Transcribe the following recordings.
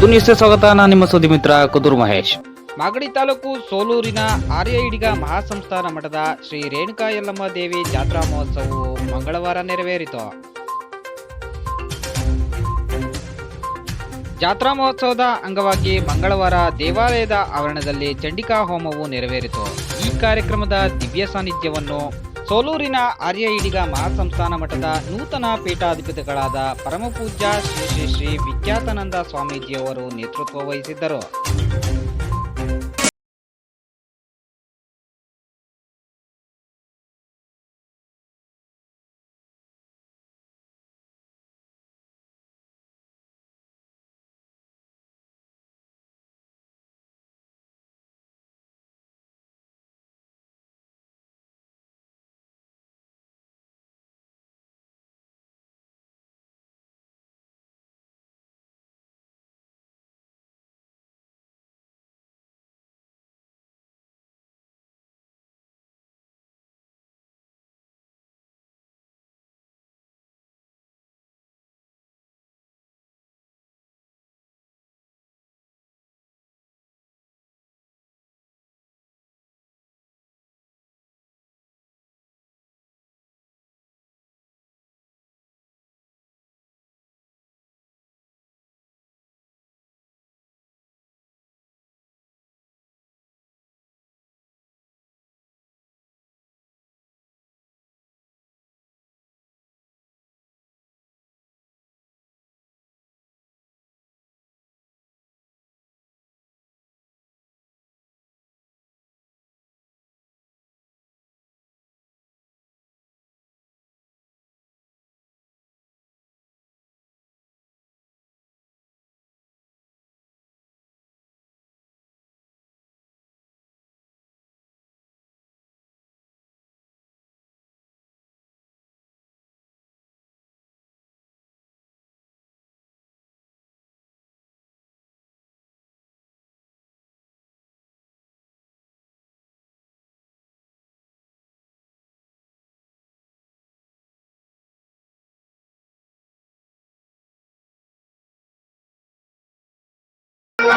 ಮುದ್ದು ನ್ಯೂಸ್ಗೆ ಸ್ವಾಗತ. ನಾನು ನಿಮ್ಮ ಸುದ್ದಿ ಮಿತ್ರ ಕುದುರು ಮಹೇಶ್. ಮಾಗಡಿ ತಾಲೂಕು ಸೋಲೂರಿನ ಆರ್ಯ ಇಡಿಗ ಮಹಾಸಂಸ್ಥಾನ ಮಠದ ಶ್ರೀ ರೇಣುಕಾ ಯಲ್ಲಮ್ಮ ದೇವಿ ಜಾತ್ರಾ ಮಹೋತ್ಸವವು ಮಂಗಳವಾರ ನೆರವೇರಿತು. ಜಾತ್ರಾ ಮಹೋತ್ಸವದ ಅಂಗವಾಗಿ ಮಂಗಳವಾರ ದೇವಾಲಯದ ಆವರಣದಲ್ಲಿ ಚಂಡಿಕಾ ಹೋಮವು ನೆರವೇರಿತು. ಈ ಕಾರ್ಯಕ್ರಮದ ದಿವ್ಯ ಸಾನ್ನಿಧ್ಯವನ್ನು ಸೋಲೂರಿನ ಆರ್ಯ ಇಡಿಗ ಮಹಾಸಂಸ್ಥಾನ ಮಠದ ನೂತನ ಪೀಠಾಧಿಪತಿಗಳಾದ ಪರಮಪೂಜ್ಯ ಶ್ರೀ ಶ್ರೀ ಶ್ರೀ ವಿಖ್ಯಾತಾನಂದ ಸ್ವಾಮೀಜಿಯವರು ನೇತೃತ್ವ ವಹಿಸಿದ್ದರು.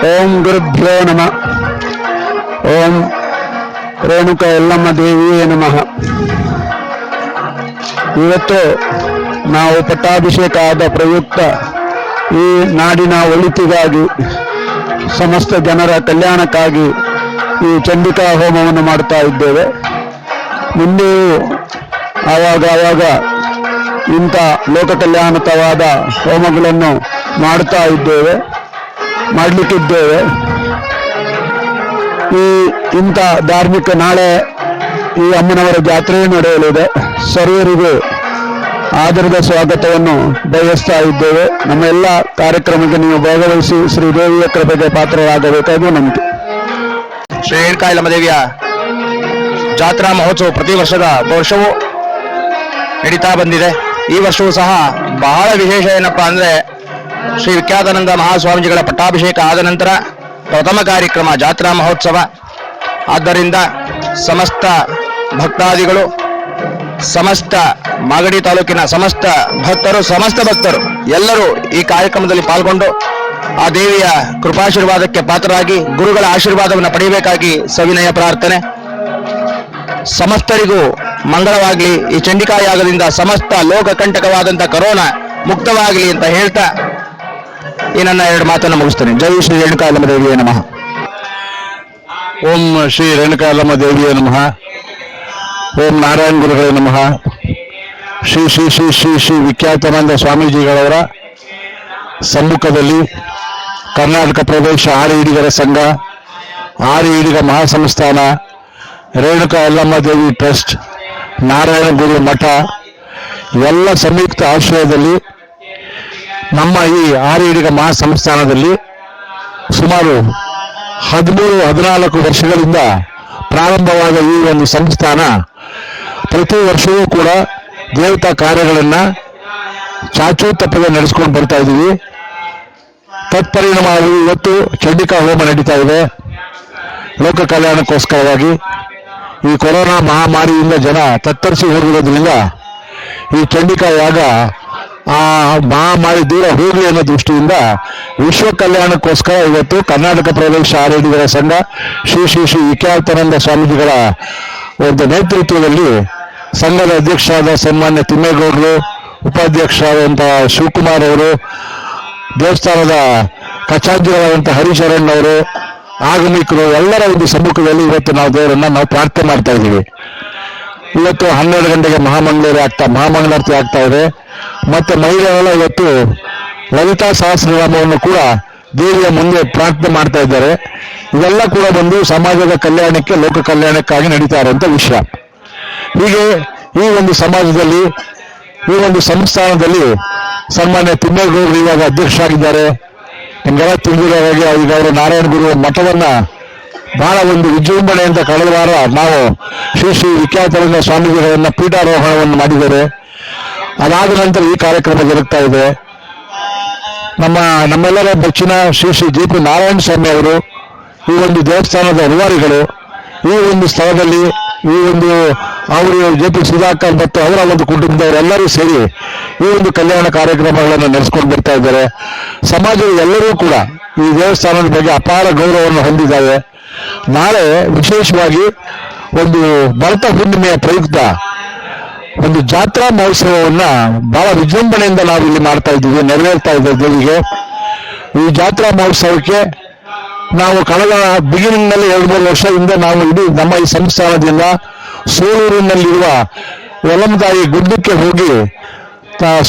ಓಂ ಗುರುಭ್ಯೋ ನಮಃ. ಓಂ ರೇಣುಕ ಎಲ್ಲಮ್ಮ ದೇವಿಯೇ ನಮಃ. ಇವತ್ತು ನಾವು ಪಟ್ಟಾಭಿಷೇಕ ಆದ ಪ್ರಯುಕ್ತ ಈ ನಾಡಿನ ಒಳಿತಿಗಾಗಿ ಸಮಸ್ತ ಜನರ ಕಲ್ಯಾಣಕ್ಕಾಗಿ ಈ ಚಂಡಿಕಾ ಹೋಮವನ್ನು ಮಾಡ್ತಾ ಇದ್ದೇವೆ. ಮುಂದೆಯೂ ಆವಾಗ ಆವಾಗ ಇಂಥ ಲೋಕ ಕಲ್ಯಾಣತವಾದ ಹೋಮಗಳನ್ನು ಮಾಡ್ತಾ ಇದ್ದೇವೆ. ಮಾಡಲಿಕ್ಕಿದ್ದೇವೆ. ಈ ಇಂಥ ಧಾರ್ಮಿಕ ನಾಳೆ ಈ ಅಮ್ಮನವರ ಜಾತ್ರೆ ನಡೆಯಲಿದೆ. ಸರ್ವರಿಗೂ ಆದರದ ಸ್ವಾಗತವನ್ನು ಬಯಸ್ತಾ ಇದ್ದೇವೆ. ನಮ್ಮ ಎಲ್ಲ ಕಾರ್ಯಕ್ರಮಕ್ಕೆ ನೀವು ಭಾಗವಹಿಸಿ ಶ್ರೀದೇವಿಯ ಕೃಪೆಗೆ ಪಾತ್ರರಾಗಬೇಕಾಗಿ ನಂಬಿಕೆ. ಶ್ರೀ ದೇವಿಯ ಜಾತ್ರಾ ಮಹೋತ್ಸವ ಪ್ರತಿ ವರ್ಷದ ವರ್ಷವೂ ನಡೀತಾ ಬಂದಿದೆ. ಈ ವರ್ಷವೂ ಸಹ ಬಹಳ ವಿಶೇಷ ಏನಪ್ಪಾ ಅಂದ್ರೆ ಶ್ರೀ ವಿಖ್ಯಾತಾನಂದ ಮಹಾಸ್ವಾಮೀಜಿಗಳ ಪಟ್ಟಾಭಿಷೇಕ ಆದ ನಂತರ ಪ್ರಥಮ ಕಾರ್ಯಕ್ರಮ ಜಾತ್ರಾ ಮಹೋತ್ಸವ. ಆದ್ದರಿಂದ ಸಮಸ್ತ ಭಕ್ತಾದಿಗಳು, ಸಮಸ್ತ ಮಾಗಡಿ ತಾಲೂಕಿನ ಸಮಸ್ತ ಭಕ್ತರು ಸಮಸ್ತ ಭಕ್ತರು ಎಲ್ಲರೂ ಈ ಕಾರ್ಯಕ್ರಮದಲ್ಲಿ ಪಾಲ್ಗೊಂಡು ಆ ದೇವಿಯ ಕೃಪಾಶೀರ್ವಾದಕ್ಕೆ ಪಾತ್ರರಾಗಿ, ಗುರುಗಳ ಆಶೀರ್ವಾದವನ್ನು ಪಡೆಯಬೇಕಾಗಿ ಸವಿನಯ ಪ್ರಾರ್ಥನೆ. ಸಮಸ್ತರಿಗೂ ಮಂಗಳವಾಗಲಿ. ಈ ಚಂಡಿಕಾಯಾಗದಿಂದ ಸಮಸ್ತ ಲೋಕಕಂಟಕವಾದಂಥ ಕರೋನಾ ಮುಕ್ತವಾಗಲಿ ಅಂತ ಹೇಳ್ತಾ ಈ ನನ್ನ ಎರಡು ಮಾತನ್ನು ಮುಗಿಸ್ತೇನೆ. ಜೈ ಶ್ರೀ ರೇಣುಕಾಲಮ್ಮ ದೇವಿಯ ನಮಃ. ಓಂ ಶ್ರೀ ರೇಣುಕಾಲಮ್ಮ ದೇವಿಯೇ ನಮಃ. ಓಂ ನಾರಾಯಣ ಗುರುಗಳೇ ನಮಃ. ಶ್ರೀ ಶ್ರೀ ಶ್ರೀ ಶ್ರೀ ಶ್ರೀ ವಿಖ್ಯಾತಾನಂದ ಸ್ವಾಮೀಜಿಗಳವರ ಸಮ್ಮುಖದಲ್ಲಿ ಕರ್ನಾಟಕ ಪ್ರದೇಶ ಆರು ಈಡಿಗರ ಸಂಘ, ಆರು ಈಡಿಗ ಮಹಾಸಂಸ್ಥಾನ ರೇಣುಕಾ ಯಲ್ಲಮ್ಮ ದೇವಿ ಟ್ರಸ್ಟ್, ನಾರಾಯಣ ಗುರು ಮಠ, ಎಲ್ಲ ಸಂಯುಕ್ತ ಆಶ್ರಯದಲ್ಲಿ ನಮ್ಮ ಈ ಆರ್ಯಡಿಗ ಮಹಾ ಮಹಾಸಂಸ್ಥಾನದಲ್ಲಿ ಸುಮಾರು ಹದಿಮೂರು, ಹದಿನಾಲ್ಕು ವರ್ಷಗಳಿಂದ ಪ್ರಾರಂಭವಾದ ಈ ಒಂದು ಸಂಸ್ಥಾನ, ಪ್ರತಿ ವರ್ಷವೂ ಕೂಡ ದೇವತಾ ಕಾರ್ಯಗಳನ್ನು ಚಾಚೂ ತಪ್ಪದೆ ನಡೆಸ್ಕೊಂಡು ಬರ್ತಾ ಇದ್ದೀವಿ. ತತ್ಪರಿಣಾಮವಾಗಿ ಇವತ್ತು ಚಂಡಿಕಾ ಹೋಮ ನಡೀತಾ ಇದೆ. ಲೋಕ ಕಲ್ಯಾಣಕ್ಕೋಸ್ಕರವಾಗಿ ಈ ಕೊರೋನಾ ಮಹಾಮಾರಿಯಿಂದ ಜನ ತತ್ತರಿಸಿ ಹೋಗಿರೋದ್ರಿಂದ ಈ ಚಂಡಿಕಾ ಯಾಗ ಆ ಮಹಾಮಾರಿ ದೂರ ಹೋಗಲಿ ಅನ್ನೋ ದೃಷ್ಟಿಯಿಂದ ವಿಶ್ವ ಕಲ್ಯಾಣಕ್ಕೋಸ್ಕರ ಇವತ್ತು ಕರ್ನಾಟಕ ಪ್ರದೇಶ ಆರೋಗ್ಯಗಳ ಸಂಘ ಶ್ರೀ ಶ್ರೀ ಶ್ರೀ ವಿಖ್ಯಾತಾನಂದ ಸ್ವಾಮೀಜಿಗಳ ಒಂದು ನೇತೃತ್ವದಲ್ಲಿ ಸಂಘದ ಅಧ್ಯಕ್ಷರಾದ ಸನ್ಮಾನ್ಯ ತಿಮ್ಮೇಗೌಡರು, ಉಪಾಧ್ಯಕ್ಷರಾದಂತಹ ಶಿವಕುಮಾರ್ ಅವರು, ದೇವಸ್ಥಾನದ ಕಚಾಧ್ಯರಾದಂತಹ ಹರಿಶರಣ್ ಅವರು, ಆಗಮಿಕರು ಎಲ್ಲರ ಒಂದು ಸಮ್ಮುಖದಲ್ಲಿ ಇವತ್ತು ನಾವು ದೇವರನ್ನ ನಾವು ಪ್ರಾರ್ಥನೆ ಮಾಡ್ತಾ ಇದ್ದೀವಿ. ಇವತ್ತು ಹನ್ನೆರಡು ಗಂಟೆಗೆ ಮಹಾಮಂಗಳೂರಿ ಆಗ್ತಾ ಮಹಾಮಂಗಳಾರತಿ ಆಗ್ತಾ ಇದೆ. ಮತ್ತೆ ಮಹಿಳೆಯರೆಲ್ಲ ಇವತ್ತು ಲಲಿತಾ ಸಹಸ್ರನಾಮವನ್ನು ಕೂಡ ದೇವಿಯ ಮುಂದೆ ಪ್ರಾರ್ಥನೆ ಮಾಡ್ತಾ ಇದ್ದಾರೆ. ಇವೆಲ್ಲ ಕೂಡ ಬಂದು ಸಮಾಜದ ಕಲ್ಯಾಣಕ್ಕೆ, ಲೋಕ ಕಲ್ಯಾಣಕ್ಕಾಗಿ ನಡೀತಾ ಇರುವಂತ ವಿಷಯ ಹೀಗೆ ಈ ಒಂದು ಸಮಾಜದಲ್ಲಿ, ಈ ಒಂದು ಸಂಸ್ಥಾನದಲ್ಲಿ ಸನ್ಮಾನ್ಯ ತಿಮ್ಮೇಗೌಡರು ಇವಾಗ ಅಧ್ಯಕ್ಷರಾಗಿದ್ದಾರೆ. ನಿಮಗೆಲ್ಲ ತಿಳಿದಿರೋ ಹಾಗೆ ಈಗ ಅವರು ನಾರಾಯಣ ಗುರು ಮಠವನ್ನ ಬಹಳ ಒಂದು ವಿಜೃಂಭಣೆಯಿಂದ ಕಳೆದ ವಾರ ನಾವು ಶ್ರೀ ಶ್ರೀ ವಿಖ್ಯಾತರಂಗ ಸ್ವಾಮೀಜಿಗಳನ್ನ ಪೀಠಾರೋಹಣವನ್ನು ಮಾಡಿದ್ದಾರೆ ಅದಾದ ನಂತರ ಈ ಕಾರ್ಯಕ್ರಮ ಜರುಗ್ತಾ ಇದೆ. ನಮ್ಮ, ನಮ್ಮೆಲ್ಲರ ಬೆಚ್ಚಿನ ಶ್ರೀ ಶ್ರೀ ಜಿ ಪಿ ನಾರಾಯಣ ಸ್ವಾಮಿ ಅವರು, ಈ ಒಂದು ದೇವಸ್ಥಾನದ ಅಧಿಕಾರಿಗಳು, ಈ ಒಂದು ಸ್ಥಳದಲ್ಲಿ ಈ ಒಂದು ಅವರು ಜೆ ಪಿ ಸುಧಾಕರ್ ಮತ್ತು ಅವರ ಒಂದು ಕುಟುಂಬದವರೆಲ್ಲರೂ ಸೇರಿ ಈ ಒಂದು ಕಲ್ಯಾಣ ಕಾರ್ಯಕ್ರಮಗಳನ್ನು ನಡೆಸ್ಕೊಂಡು ಬರ್ತಾ ಇದ್ದಾರೆ. ಸಮಾಜದ ಎಲ್ಲರೂ ಕೂಡ ಈ ದೇವಸ್ಥಾನದ ಬಗ್ಗೆ ಅಪಾರ ಗೌರವವನ್ನು ಹೊಂದಿದ್ದಾರೆ. ನಾಳೆ ವಿಶೇಷವಾಗಿ ಒಂದು ಭರತ ಹುಣ್ಣಿಮೆಯ ಪ್ರಯುಕ್ತ ಒಂದು ಜಾತ್ರಾ ಮಹೋತ್ಸವವನ್ನ ಬಹಳ ವಿಜೃಂಭಣೆಯಿಂದ ನಾವು ಇಲ್ಲಿ ಮಾಡ್ತಾ ಇದ್ದೀವಿ, ನೆರವೇರ್ತಾ ಇದ್ದೀವಿ ದೇವಿಗೆ. ಈ ಜಾತ್ರಾ ಮಹೋತ್ಸವಕ್ಕೆ ನಾವು ಕಳೆದ ಬಿಗಿನಿಂಗ್ನಲ್ಲಿ ಎರಡು ಮೂರು ವರ್ಷದಿಂದ ನಾವು ಇಡೀ ನಮ್ಮ ಈ ಸಂಸ್ಥಾನದಿಂದ ಸೋಲೂರಿನಲ್ಲಿರುವ ಒಲಂತಾಯಿ ಗುಡ್ಡಕ್ಕೆ ಹೋಗಿ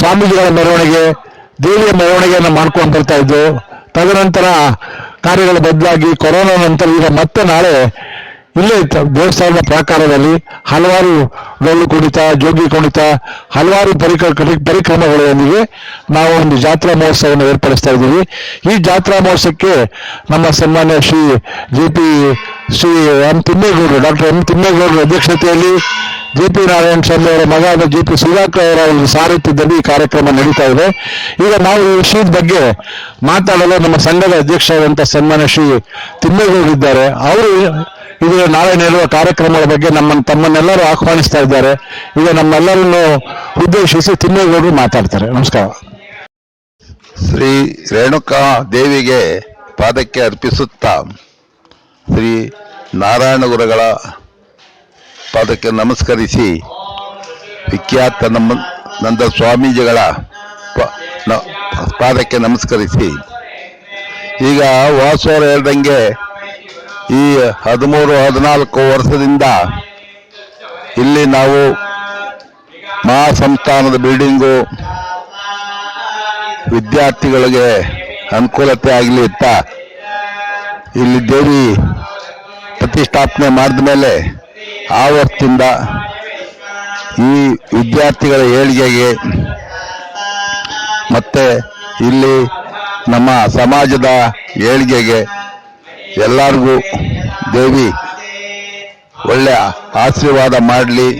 ಸ್ವಾಮೀಜಿಗಳ ಮೆರವಣಿಗೆ, ದೇವಿಯ ಮೆರವಣಿಗೆಯನ್ನು ಮಾಡ್ಕೊಂಡು ಬರ್ತಾ ಇದ್ದು ತದನಂತರ ಕಾರ್ಯಗಳು ಬದಲಾಗಿ ಕೊರೋನಾ ನಂತರ ಈಗ ಮತ್ತೆ ನಾಳೆ ಇಲ್ಲೇ ದೇವಸ್ಥಾನದ ಪ್ರಾಕಾರದಲ್ಲಿ ಹಲವಾರು ಡೊಳ್ಳು ಕುಣಿತ, ಜೋಗಿ ಕುಣಿತ, ಹಲವಾರು ಪರಿಕ, ಕರಿ- ಪರಿಕ್ರಮಗಳೊಂದಿಗೆ ನಾವು ಒಂದು ಜಾತ್ರಾ ಮಹೋತ್ಸವವನ್ನು ಏರ್ಪಡಿಸ್ತಾ ಇದ್ದೀವಿ. ಈ ಜಾತ್ರಾ ಮಹೋತ್ಸವಕ್ಕೆ ನಮ್ಮ ಸನ್ಮಾನ್ಯ Shri G P Shri M ತಿಮ್ಮೇಗೌಡರು, doctor M ತಿಮ್ಮೇಗೌಡರ ಅಧ್ಯಕ್ಷತೆಯಲ್ಲಿ ಜೆ ಪಿ ನಾರಾಯಣ ಸ್ವಾಮಿ ಅವರ ಮಗಾದ ಜೆ ಪಿ ಸುಧಾಕರ್ ಅವರ ಒಂದು ಸಾರಥ್ಯದಲ್ಲಿ ಈ ಕಾರ್ಯಕ್ರಮ ನಡೀತಾ ಇದೆ. ಈಗ ನಾವು ಈ ವಿಷಯದ ಬಗ್ಗೆ ಮಾತಾಡಲು ನಮ್ಮ ಸಂಘದ ಅಧ್ಯಕ್ಷರಾದಂಥ ಸನ್ಮಾನ ಶ್ರೀ ತಿಮ್ಮೇಗೌಡಿದ್ದಾರೆ ಅವರು ಇದು ನಾಳೆ ನಡೆಯುವ ಕಾರ್ಯಕ್ರಮಗಳ ಬಗ್ಗೆ ನಮ್ಮ ತಮ್ಮನ್ನೆಲ್ಲರೂ ಆಹ್ವಾನಿಸ್ತಾ ಇದ್ದಾರೆ. ಈಗ ನಮ್ಮೆಲ್ಲರನ್ನು ಉದ್ದೇಶಿಸಿ ತಿಮ್ಮೇಗೌಡರು ಮಾತಾಡ್ತಾರೆ. ನಮಸ್ಕಾರ. ಶ್ರೀ ರೇಣುಕಾ ದೇವಿಗೆ ಪಾದಕ್ಕೆ ಅರ್ಪಿಸುತ್ತಾ ಶ್ರೀ ನಾರಾಯಣ ಗುರುಗಳ ಪಾದಕ್ಕೆ ನಮಸ್ಕರಿಸಿ. ವಿಖ್ಯಾತ ನಮ್ಮ ನಂದ ಸ್ವಾಮೀಜಿಗಳ ಪಾದಕ್ಕೆ ನಮಸ್ಕರಿಸಿ. ಈಗ ವಾಸವರು ಹೇಳ್ದಂಗೆ ಈ ಹದಿಮೂರು, ಹದಿನಾಲ್ಕು ವರ್ಷದಿಂದ ಇಲ್ಲಿ ನಾವು ಮಹಾಸಂಸ್ಥಾನದ ಬಿಲ್ಡಿಂಗು ವಿದ್ಯಾರ್ಥಿಗಳಿಗೆ ಅನುಕೂಲತೆ ಆಗಲಿ ಅಂತ ಇಲ್ಲಿ ದೇವಿ ಪ್ರತಿಷ್ಠಾಪನೆ ಮಾಡಿದ ಮೇಲೆ ಆ ವರ್ಷದಿಂದ ಈ ವಿದ್ಯಾರ್ಥಿಗಳ ಏಳಿಗೆಗೆ ಮತ್ತೆ ಇಲ್ಲಿ ನಮ್ಮ ಸಮಾಜದ ಏಳಿಗೆಗೆ ಎಲ್ಲರಿಗೂ ದೇವಿ ಒಳ್ಳೆಯ ಆಶೀರ್ವಾದ ಮಾಡಲಿ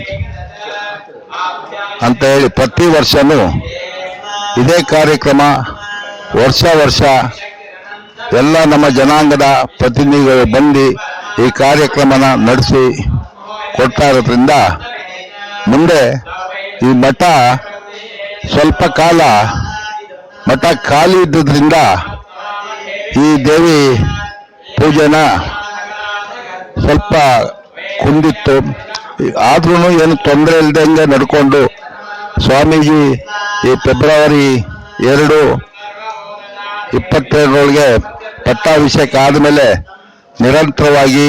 ಅಂತ ಹೇಳಿ ಪ್ರತಿ ವರ್ಷವೂ ಇದೇ ಕಾರ್ಯಕ್ರಮ ವರ್ಷ ವರ್ಷ ಎಲ್ಲ ನಮ್ಮ ಜನಾಂಗದ ಪ್ರತಿನಿಧಿಗಳು ಬಂದು ಈ ಕಾರ್ಯಕ್ರಮನ ನಡೆಸಿ ಕೊಡ್ತಾ ಇರೋದ್ರಿಂದ ಮುಂದೆ ಈ ಮಠ ಸ್ವಲ್ಪ ಕಾಲ ಮಠ ಖಾಲಿ ಇದ್ದುದರಿಂದ ಈ ದೇವಿ ಪೂಜೆನ ಸ್ವಲ್ಪ ಕುಂದಿತ್ತು. ಆದ್ರೂ ಏನು ತೊಂದರೆ ಇಲ್ದಂಗೆ ನಡ್ಕೊಂಡು ಸ್ವಾಮೀಜಿ ಈ ಫೆಬ್ರವರಿ ಎರಡು ಇಪ್ಪತ್ತೆರಡರೊಳಗೆ ಪಟ್ಟಾಭಿಷೇಕ ಆದಮೇಲೆ ನಿರಂತರವಾಗಿ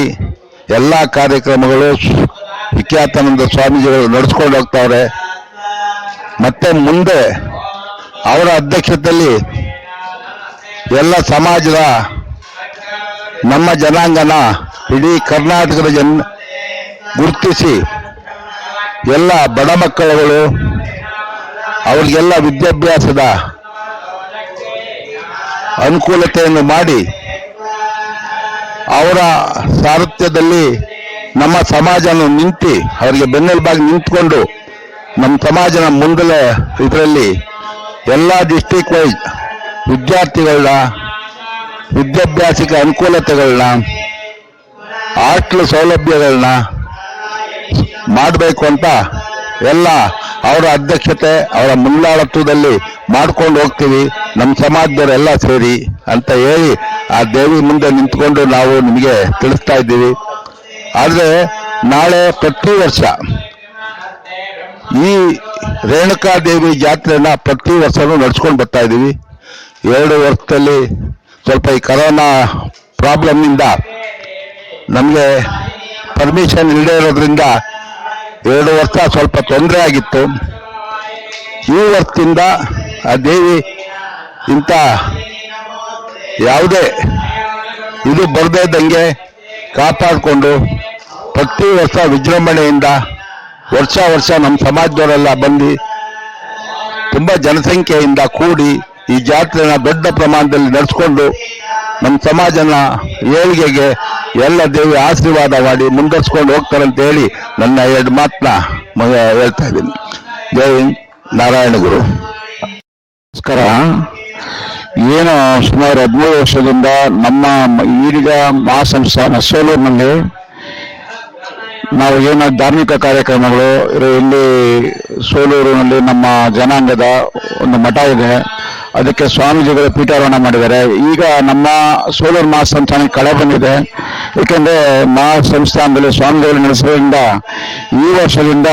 ಎಲ್ಲ ಕಾರ್ಯಕ್ರಮಗಳು ವಿಖ್ಯಾತಾನಂದ ಸ್ವಾಮೀಜಿಗಳು ನಡೆಸ್ಕೊಂಡು ಹೋಗ್ತಾವ್ರೆ. ಮತ್ತೆ ಮುಂದೆ ಅವರ ಅಧ್ಯಕ್ಷತೆಯಲ್ಲಿ ಎಲ್ಲ ಸಮಾಜದ ನಮ್ಮ ಜನಾಂಗನ ಇಡೀ ಕರ್ನಾಟಕದ ಜನ ಗುರುತಿಸಿ ಎಲ್ಲ ಬಡ ಮಕ್ಕಳುಗಳು ಅವರಿಗೆಲ್ಲ ವಿದ್ಯಾಭ್ಯಾಸದ ಅನುಕೂಲತೆಯನ್ನು ಮಾಡಿ ಅವರ ಸಾರಥ್ಯದಲ್ಲಿ ನಮ್ಮ ಸಮಾಜವನ್ನು ನಿಂತು ಅವರಿಗೆ ಬೆನ್ನೆಲುಬಾಗಿ ನಿಂತ್ಕೊಂಡು ನಮ್ಮ ಸಮಾಜನ ಮುಂದಲ ಇದರಲ್ಲಿ ಎಲ್ಲ ಡಿಸ್ಟಿಕ್ ವೈಸ್ ವಿದ್ಯಾರ್ಥಿಗಳನ್ನ ವಿದ್ಯಾಭ್ಯಾಸಕ್ಕೆ ಅನುಕೂಲತೆಗಳನ್ನ, ಹಾಸ್ಟೆಲ್ ಸೌಲಭ್ಯಗಳನ್ನ ಮಾಡಬೇಕು ಅಂತ ಎಲ್ಲ ಅವರ ಅಧ್ಯಕ್ಷತೆ, ಅವರ ಮುಂದಾಳತ್ವದಲ್ಲಿ ಮಾಡ್ಕೊಂಡು ಹೋಗ್ತೀವಿ. ನಮ್ಮ ಸಮಾಜದವರೆಲ್ಲ ಸೇರಿ ಅಂತ ಹೇಳಿ ಆ ದೇವಿ ಮುಂದೆ ನಿಂತ್ಕೊಂಡು ನಾವು ನಿಮಗೆ ತಿಳಿಸ್ತಾ ಇದ್ದೀವಿ. ಆದರೆ ನಾಳೆ ಪ್ರತಿ ವರ್ಷ ಈ ರೇಣುಕಾದೇವಿ ಜಾತ್ರೆನ ಪ್ರತಿ ವರ್ಷನೂ ನಡ್ಸ್ಕೊಂಡು ಬರ್ತಾ ಇದ್ದೀವಿ. ಎರಡು ವರ್ಷದಲ್ಲಿ ಸ್ವಲ್ಪ ಈ ಕರೋನಾ ಪ್ರಾಬ್ಲಮ್ನಿಂದ ನಮಗೆ ಪರ್ಮಿಷನ್ ಇಲ್ಲದೆ ಇರೋದ್ರಿಂದ ಎರಡು ವರ್ಷ ಸ್ವಲ್ಪ ತೊಂದರೆ ಆಗಿತ್ತು. ಈ ವರ್ಷದಿಂದ ಆ ದೇವಿ ಇಂಥ ಯಾವುದೇ ಇದು ಬರದೇ ಇದ್ದಂಗೆ ಕಾಪಾಡಿಕೊಂಡು ಪ್ರತಿ ವರ್ಷ ವಿಜೃಂಭಣೆಯಿಂದ ವರ್ಷ ವರ್ಷ ನಮ್ಮ ಸಮಾಜದವರೆಲ್ಲ ಬಂದು ತುಂಬ ಜನಸಂಖ್ಯೆಯಿಂದ ಕೂಡಿ ಈ ಜಾತ್ರೆನ ದೊಡ್ಡ ಪ್ರಮಾಣದಲ್ಲಿ ನಡೆಸ್ಕೊಂಡು ನಮ್ಮ ಸಮಾಜನ ಏಳಿಗೆಗೆ ಎಲ್ಲ ದೇವಿ ಆಶೀರ್ವಾದ ಮಾಡಿ ಮುಂದರ್ಸ್ಕೊಂಡು ಹೋಗ್ತಾರಂತ ಅಂತ ಹೇಳಿ ನನ್ನ ಎರಡು ಮಾತನ್ನ ಮ- ಹೇಳ್ತಾ ಇದ್ದೀನಿ. ಜೈ ನಾರಾಯಣ ಗುರು. ನಮಸ್ಕಾರ. ಏನು ಸುಮಾರು ಹದಿಮೂರು ವರ್ಷದಿಂದ ನಮ್ಮ ಈಗ ಮಾ ಸಂಸ್ಥಾನ ಸೋಲೂರಿನಲ್ಲಿ ನಾವು ಏನೋ ಧಾರ್ಮಿಕ ಕಾರ್ಯಕ್ರಮಗಳು ಇಲ್ಲಿ ಸೋಲೂರಿನಲ್ಲಿ ನಮ್ಮ ಜನಾಂಗದ ಒಂದು ಮಠ ಇದೆ. ಅದಕ್ಕೆ ಸ್ವಾಮೀಜಿಗಳು ಪೀಠಾರೋಹಣ ಮಾಡಿದ್ದಾರೆ. ಈಗ ನಮ್ಮ ಸೋಲೂರು ಮಹಾಸಂಸ್ಥಾನಕ್ಕೆ ಕಳೆ ಬಂದಿದೆ. ಏಕೆಂದರೆ ಮಹಾಸಂಸ್ಥಾನದಲ್ಲಿ ಸ್ವಾಮಿಗಳು ನಡೆಸೋದ್ರಿಂದ ಈ ವರ್ಷದಿಂದ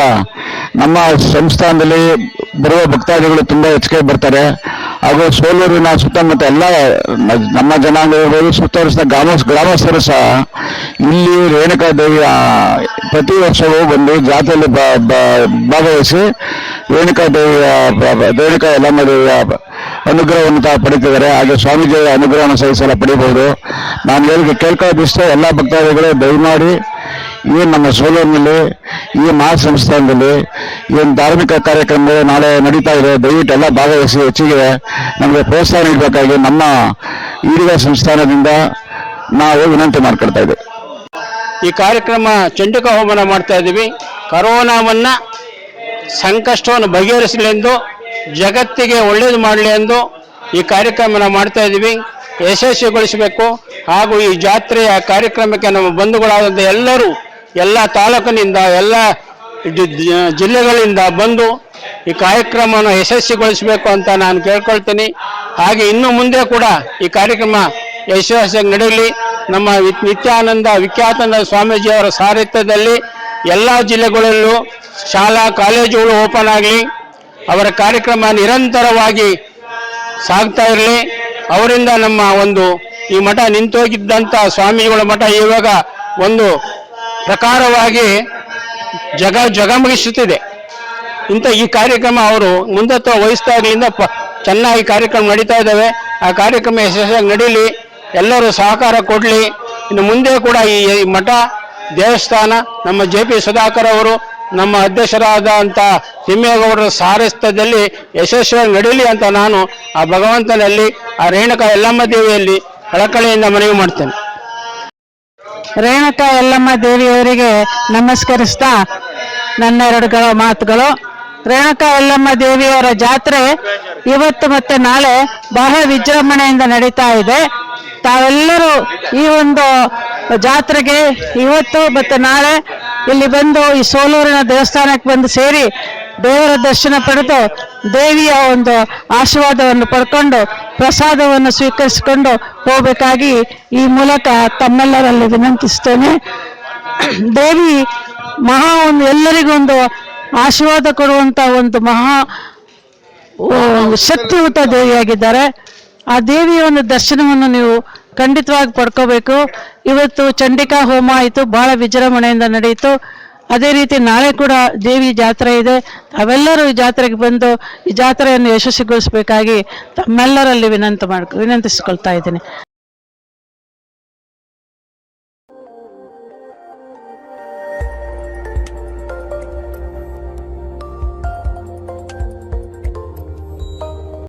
ನಮ್ಮ ಸಂಸ್ಥಾನದಲ್ಲಿ ಬರುವ ಭಕ್ತಾದಿಗಳು ತುಂಬ ಹೆಚ್ಚಿಗೆ ಬರ್ತಾರೆ. ಹಾಗೂ ಸೋಲೂರಿನ ಸುತ್ತಮುತ್ತ ಎಲ್ಲ ನಮ್ಮ ಜನಾಂಗಗಳು ಸುತ್ತರಿಸಿದ ಗ್ರಾಮ ಗ್ರಾಮಸ್ಥರು ಸಹ ಇಲ್ಲಿ ರೇಣುಕಾ ದೇವಿಯ ಪ್ರತಿ ವರ್ಷವೂ ಬಂದು ಜಾತ್ರೆಯಲ್ಲಿ ಭಾಗವಹಿಸಿ ರೇಣುಕಾ ದೇವಿಯ ರೇಣುಕಾ ಯಲ್ಲಮ್ಮ ದೇವಿಯ ಅನುಗ್ರಹವನ್ನು ತಾವು ಪಡಿತಿದ್ದಾರೆ ಹಾಗೆ ಸ್ವಾಮೀಜಿಯ ಅನುಗ್ರಹವನ್ನು ಸಹಿಸಲ ಪಡಿಬಹುದು. ನಾನು ಹೇಳಿಕೆ ಕೇಳ್ಕೊಳ್ಳೋದಿಷ್ಟೇ. ಎಲ್ಲ ಭಕ್ತಾದಿಗಳು ದಯಮಾಡಿ ಈ ನಮ್ಮ ಸೋಲೂರಿನಲ್ಲಿ, ಈ ಮಹಾಸಂಸ್ಥಾನದಲ್ಲಿ ಏನು ಧಾರ್ಮಿಕ ಕಾರ್ಯಕ್ರಮಗಳು ನಾಳೆ ನಡೀತಾ ಇದೆ. ದಯವಿಟ್ಟು ಎಲ್ಲ ಭಾಗವಹಿಸಿ, ಹೆಚ್ಚಿಗೆ ನಮಗೆ ಪ್ರೋತ್ಸಾಹ ನೀಡಬೇಕಾಗಿ ನಮ್ಮ ಈಡಿಗ ಸಂಸ್ಥಾನದಿಂದ ನಾವು ವಿನಂತಿ ಮಾಡ್ಕೊಳ್ತಾ ಇದ್ದೇವೆ ಈ ಕಾರ್ಯಕ್ರಮ ಚಂಡಿಕ ಹೋಮನ ಮಾಡ್ತಾ ಇದ್ದೀವಿ. ಕರೋನಾವನ್ನ ಸಂಕಷ್ಟವನ್ನು ಬಗೆಹರಿಸಲೆಂದು ಜಗತ್ತಿಗೆ ಒಳ್ಳೇದು ಮಾಡಲಿ ಎಂದು ಈ ಕಾರ್ಯಕ್ರಮನ ಮಾಡ್ತಾ ಇದ್ದೀವಿ. ಯಶಸ್ವಿಗೊಳಿಸಬೇಕು. ಹಾಗೂ ಈ ಜಾತ್ರೆಯ ಕಾರ್ಯಕ್ರಮಕ್ಕೆ ನಮ್ಮ ಬಂಧುಗಳಾದಂಥ ಎಲ್ಲರೂ ಎಲ್ಲ ತಾಲೂಕಿನಿಂದ, ಎಲ್ಲ ಜಿಲ್ಲೆಗಳಿಂದ ಬಂದು ಈ ಕಾರ್ಯಕ್ರಮವನ್ನು ಯಶಸ್ವಿಗೊಳಿಸಬೇಕು ಅಂತ ನಾನು ಕೇಳ್ಕೊಳ್ತೀನಿ. ಹಾಗೆ ಇನ್ನು ಮುಂದೆ ಕೂಡ ಈ ಕಾರ್ಯಕ್ರಮ ಯಶಸ್ವಿಯಾಗಿ ನಡೆಯಲಿ. ನಮ್ಮ ನಿತ್ಯಾನಂದ ವಿಖ್ಯಾತನಂದ ಸ್ವಾಮೀಜಿಯವರ ಸಾರಥ್ಯದಲ್ಲಿ ಎಲ್ಲ ಜಿಲ್ಲೆಗಳಲ್ಲೂ ಶಾಲಾ, ಕಾಲೇಜುಗಳು ಓಪನ್ ಆಗಲಿ. ಅವರ ಕಾರ್ಯಕ್ರಮ ನಿರಂತರವಾಗಿ ಸಾಗ್ತಾ ಇರಲಿ. ಅವರಿಂದ ನಮ್ಮ ಒಂದು ಈ ಮಠ ನಿಂತೋಗಿದ್ದಂಥ ಸ್ವಾಮಿಗಳ ಮಠ ಇವಾಗ ಒಂದು ಪ್ರಕಾರವಾಗಿ ಜಗ ಜಗಮಗಿಸುತ್ತಿದೆ. ಇಂಥ ಈ ಕಾರ್ಯಕ್ರಮ ಅವರು ಮುಂದತ್ವ ವಹಿಸ್ತಾ ಇರಲಿಂದ ಪ ಚೆನ್ನಾಗಿ ಕಾರ್ಯಕ್ರಮ ನಡೀತಾ ಇದ್ದಾವೆ. ಆ ಕಾರ್ಯಕ್ರಮ ಯಶಸ್ವಿಯಾಗಿ ನಡೀಲಿ. ಎಲ್ಲರೂ ಸಹಕಾರ ಕೊಡಲಿ. ಇನ್ನು ಮುಂದೆ ಕೂಡ ಈ ಮಠ, ದೇವಸ್ಥಾನ, ನಮ್ಮ ಜೆ ಪಿ ಸುಧಾಕರ್ ಅವರು, ನಮ್ಮ ಅಧ್ಯಕ್ಷರಾದಂಥ ತಿಮ್ಮೇಗೌಡರ ಸಾರಥ್ಯದಲ್ಲಿ ಯಶಸ್ವಿಯಾಗಿ ನಡೀಲಿ ಅಂತ ನಾನು ಆ ಭಗವಂತನಲ್ಲಿ, ಆ ರೇಣುಕಾ ಎಲ್ಲಮ್ಮ ದೇವಿಯಲ್ಲಿ ಕಳಕಳಿಯಿಂದ ಮನವಿ ಮಾಡ್ತೇನೆ. ರೇಣುಕಾ ಯಲ್ಲಮ್ಮ ದೇವಿಯವರಿಗೆ ನಮಸ್ಕರಿಸ್ತಾ ನನ್ನ ಎರಡು ಗ- ಮಾತುಗಳು. ರೇಣುಕ ಯಲ್ಲಮ್ಮ ದೇವಿಯವರ ಜಾತ್ರೆ ಇವತ್ತು ಮತ್ತೆ ನಾಳೆ ಬಹಳ ವಿಜೃಂಭಣೆಯಿಂದ ನಡೀತಾ ಇದೆ. ತಾವೆಲ್ಲರೂ ಈ ಒಂದು ಜಾತ್ರೆಗೆ ಇವತ್ತು ಮತ್ತೆ ನಾಳೆ ಇಲ್ಲಿ ಬಂದು ಈ ಸೋಲೂರಿನ ದೇವಸ್ಥಾನಕ್ಕೆ ಬಂದು ಸೇರಿ ದೇವರ ದರ್ಶನ ಪಡೆದು ದೇವಿಯ ಒಂದು ಆಶೀರ್ವಾದವನ್ನು ಪಡ್ಕೊಂಡು ಪ್ರಸಾದವನ್ನು ಸ್ವೀಕರಿಸಿಕೊಂಡು ಹೋಗಬೇಕಾಗಿ ಈ ಮೂಲಕ ತಮ್ಮೆಲ್ಲರಲ್ಲಿ ವಿನಂತಿಸ್ತೇನೆ ದೇವಿ ಮಹಾ ಒಂದು ಎಲ್ಲರಿಗೊಂದು ಆಶೀರ್ವಾದ ಕೊಡುವಂತ ಒಂದು ಮಹಾ ಶಕ್ತಿಯುತ ದೇವಿಯಾಗಿದ್ದಾರೆ. ಆ ದೇವಿಯ ಒಂದು ದರ್ಶನವನ್ನು ನೀವು ಖಂಡಿತವಾಗಿ ಪಡ್ಕೋಬೇಕು. ಇವತ್ತು ಚಂಡಿಕಾ ಹೋಮ ಆಯಿತು, ಬಹಳ ವಿಜೃಂಭಣೆಯಿಂದ ನಡೆಯಿತು. ಅದೇ ರೀತಿ ನಾಳೆ ಕೂಡ ದೇವಿ ಜಾತ್ರೆ ಇದೆ. ತಾವೆಲ್ಲರೂ ಈ ಜಾತ್ರೆಗೆ ಬಂದು ಈ ಜಾತ್ರೆಯನ್ನು ಯಶಸ್ವಿಗೊಳಿಸಬೇಕಾಗಿ ತಮ್ಮೆಲ್ಲರಲ್ಲಿ ವಿನಂತಿ ಮಾಡ್ಕೊ ವಿನಂತಿಸ್ಕೊಳ್ತಾ ಇದ್ದೀನಿ.